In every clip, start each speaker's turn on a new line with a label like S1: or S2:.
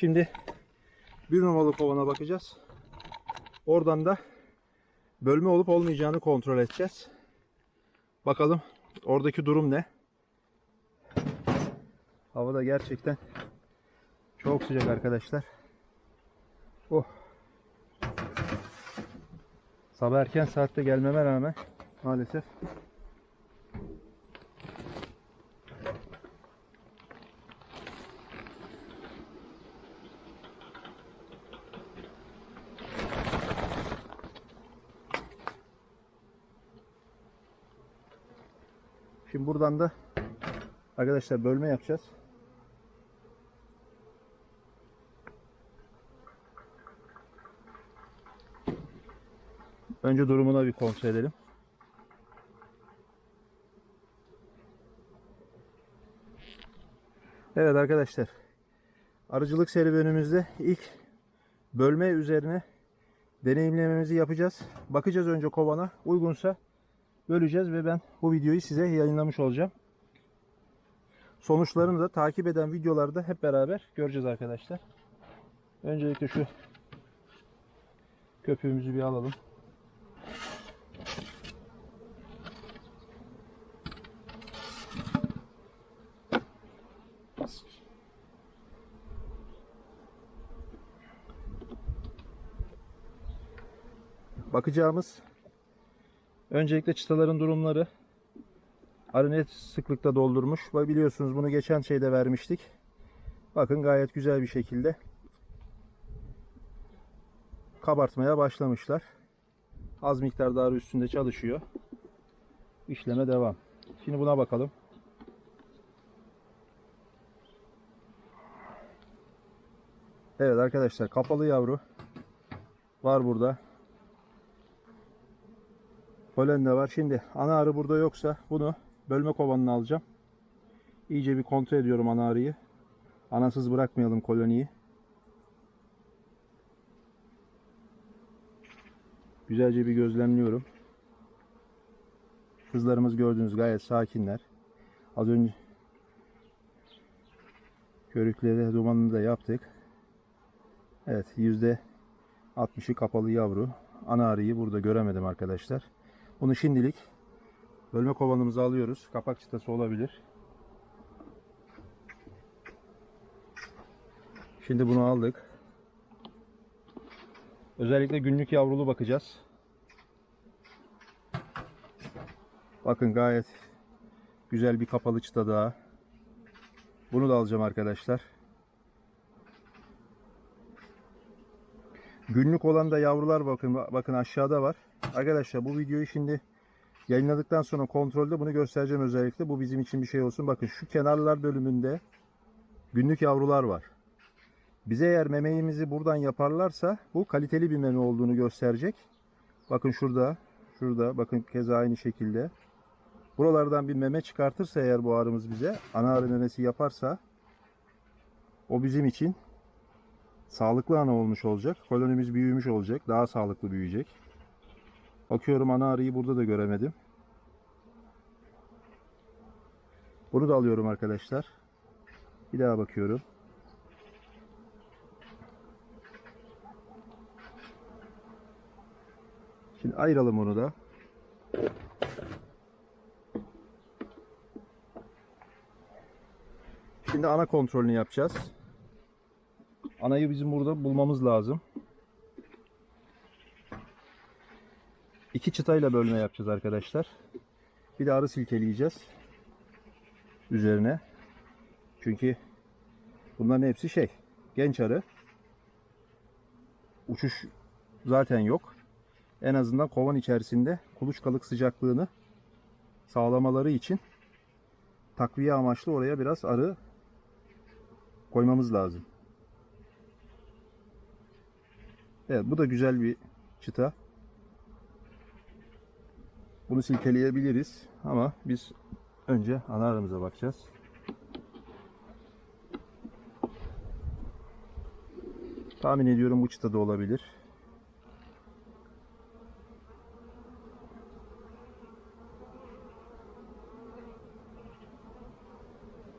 S1: Şimdi bir numaralı kovana bakacağız. Oradan da bölme olup olmayacağını kontrol edeceğiz. Bakalım oradaki durum ne? Hava da gerçekten çok sıcak arkadaşlar. Oh. Sabah erken saatte gelmeme rağmen maalesef Şimdi buradan da arkadaşlar bölme yapacağız. Önce durumuna bir kontrol edelim. Evet arkadaşlar. Arıcılık serüvenimizde ilk bölme üzerine deneyimlememizi yapacağız. Bakacağız önce kovana. Uygunsa böleceğiz ve ben bu videoyu size yayınlamış olacağım. Sonuçlarını da takip eden videolarda hep beraber göreceğiz arkadaşlar. Öncelikle şu köpüğümüzü bir alalım. Bakacağımız öncelikle çıtaların durumları. Arı net sıklıkta doldurmuş. Biliyorsunuz bunu geçen şeyde vermiştik. Bakın gayet güzel bir şekilde kabartmaya başlamışlar. Az miktarda arı üstünde çalışıyor. İşleme devam. Şimdi buna bakalım. Evet arkadaşlar kapalı yavru var burada. Polen de var. Şimdi ana arı burada yoksa bunu bölme kovanına alacağım. İyice bir kontrol ediyorum ana arıyı. Anasız bırakmayalım koloniyi. Güzelce bir gözlemliyorum. Kızlarımız gördüğünüz gayet sakinler. Az önce körükleri dumanını da yaptık. Evet yüzde 60'ı kapalı yavru. Ana arıyı burada göremedim arkadaşlar. Bunu şimdilik bölme kovanımıza alıyoruz. Kapak çıtası olabilir. Şimdi bunu aldık. Özellikle günlük yavrulu bakacağız. Bakın gayet güzel bir kapalı çıta daha. Bunu da alacağım arkadaşlar. Günlük olan da yavrular bakın bakın aşağıda var. Arkadaşlar bu videoyu şimdi yayınladıktan sonra kontrolde bunu göstereceğim özellikle. Bu bizim için bir şey olsun. Bakın şu kenarlar bölümünde günlük yavrular var. Bize eğer memeğimizi buradan yaparlarsa bu kaliteli bir meme olduğunu gösterecek. Bakın şurada, şurada bakın keza aynı şekilde. Buralardan bir meme çıkartırsa eğer bu arımız bize ana arı memesi yaparsa o bizim için sağlıklı ana olmuş olacak. Kolonimiz büyümüş olacak. Daha sağlıklı büyüyecek. Bakıyorum ana arıyı burada da göremedim. Bunu da alıyorum arkadaşlar. Bir daha bakıyorum. Şimdi ayıralım onu da. Şimdi ana kontrolünü yapacağız. Anayı bizim burada bulmamız lazım. İki çıtayla bölme yapacağız arkadaşlar. Bir de arı silkeleyeceğiz. Üzerine. Çünkü bunların hepsi şey. Genç arı. Uçuş zaten yok. En azından kovan içerisinde kuluçkalık sıcaklığını sağlamaları için takviye amaçlı oraya biraz arı koymamız lazım. Evet bu da güzel bir çıta. Bunu silkeleyebiliriz ama biz önce ana arımıza bakacağız. Tahmin ediyorum bu çıta da olabilir.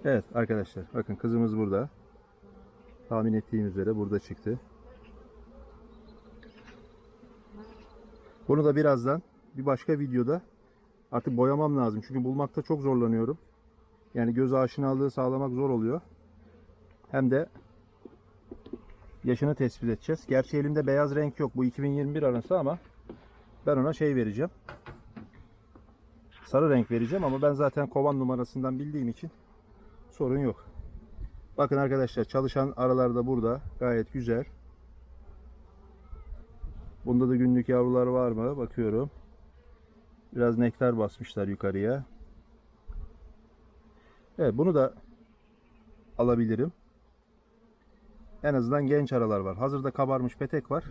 S1: Evet arkadaşlar bakın kızımız burada. Tahmin ettiğim üzere burada çıktı. Bunu da birazdan bir başka videoda artık boyamam lazım. Çünkü bulmakta çok zorlanıyorum. Yani göz aşinalığı sağlamak zor oluyor. Hem de yaşını tespit edeceğiz. Gerçi elimde beyaz renk yok. Bu 2021 arası ama ben ona şey vereceğim. Sarı renk vereceğim ama ben zaten kovan numarasından bildiğim için sorun yok. Bakın arkadaşlar çalışan aralar da burada. Gayet güzel. Bunda da günlük yavrular var mı? Bakıyorum. Biraz nektar basmışlar yukarıya. Evet bunu da alabilirim. En azından genç aralar var. Hazırda kabarmış petek var.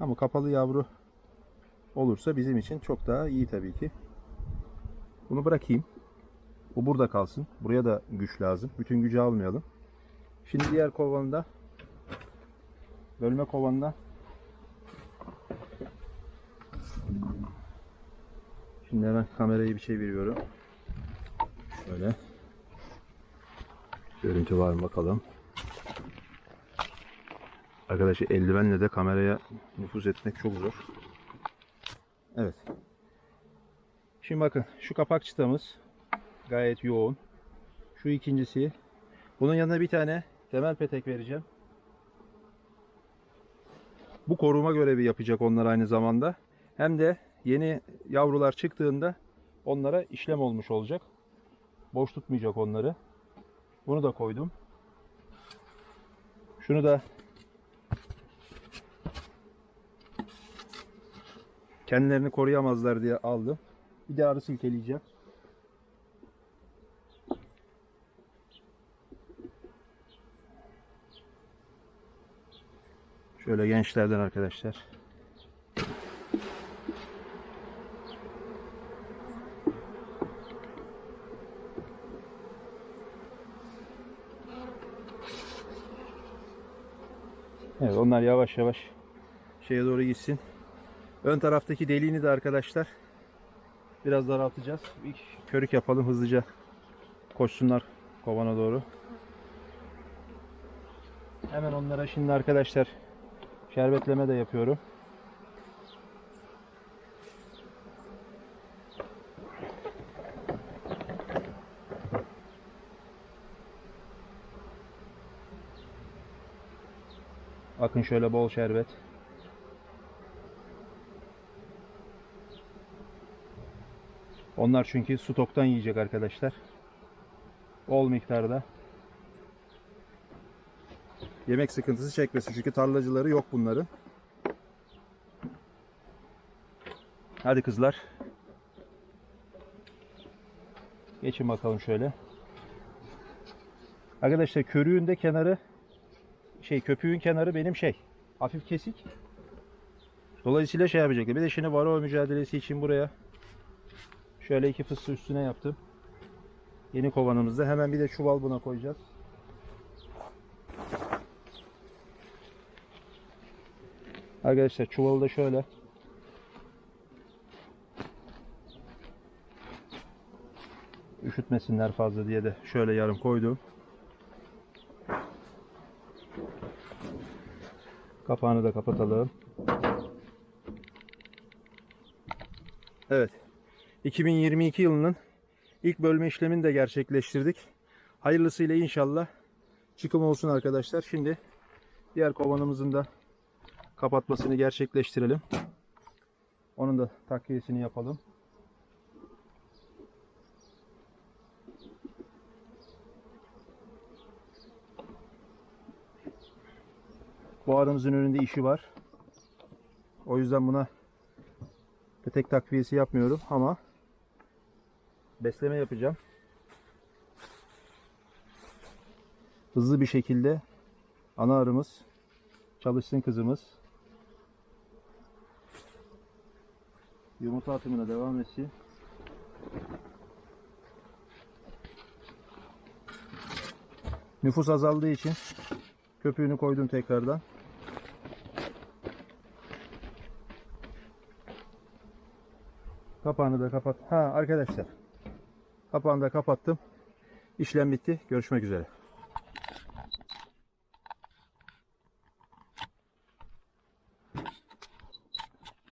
S1: Ama kapalı yavru olursa bizim için çok daha iyi tabii ki. Bunu bırakayım. Bu burada kalsın. Buraya da güç lazım. Bütün gücü almayalım. Şimdi diğer kovanında bölme kovanında Şimdi hemen kamerayı bir çeviriyorum. Şöyle. Görüntü var mı bakalım. Arkadaşlar eldivenle de kameraya nüfuz etmek çok zor. Evet. Şimdi bakın şu kapak çıtamız gayet yoğun. Şu ikincisi. Bunun yanına bir tane temel petek vereceğim. Bu koruma görevi yapacak onlar aynı zamanda. Hem de yeni yavrular çıktığında onlara işlem olmuş olacak. Boş tutmayacak onları. Bunu da koydum. Şunu da kendilerini koruyamazlar diye aldım. Bir de arı silkeleyeceğim. Şöyle gençlerden arkadaşlar. Evet onlar yavaş yavaş şeye doğru gitsin. Ön taraftaki deliğini de arkadaşlar biraz daraltacağız. Bir körük yapalım hızlıca koşsunlar kovana doğru. Hemen onlara şimdi arkadaşlar şerbetleme de yapıyorum. Bakın şöyle bol şerbet. Onlar çünkü stoktan yiyecek arkadaşlar. Bol miktarda. Yemek sıkıntısı çekmesin çünkü tarlacıları yok bunların. Hadi kızlar. Geçin bakalım şöyle. Arkadaşlar körüğün de kenarı şey köpüğün kenarı benim şey hafif kesik. Dolayısıyla şey yapacaklar. Bir de şimdi varroa mücadelesi için buraya şöyle iki fıstığı üstüne yaptım. Yeni kovanımızda. Hemen bir de çuval buna koyacağız. Arkadaşlar çuvalı da şöyle. Üşütmesinler fazla diye de şöyle yarım koydum. Kapağını da kapatalım. Evet. 2022 yılının ilk bölme işlemini de gerçekleştirdik. Hayırlısıyla inşallah çıkım olsun arkadaşlar. Şimdi diğer kovanımızın da kapatmasını gerçekleştirelim. Onun da takviyesini yapalım. Bu arımızın önünde işi var. O yüzden buna petek takviyesi yapmıyorum ama besleme yapacağım. Hızlı bir şekilde ana arımız çalışsın kızımız. Yumurta atımına devam etsin. Nüfus azaldığı için köpüğünü koydum tekrardan. Kapağını da kapat. Ha arkadaşlar. Kapağını da kapattım. İşlem bitti. Görüşmek üzere.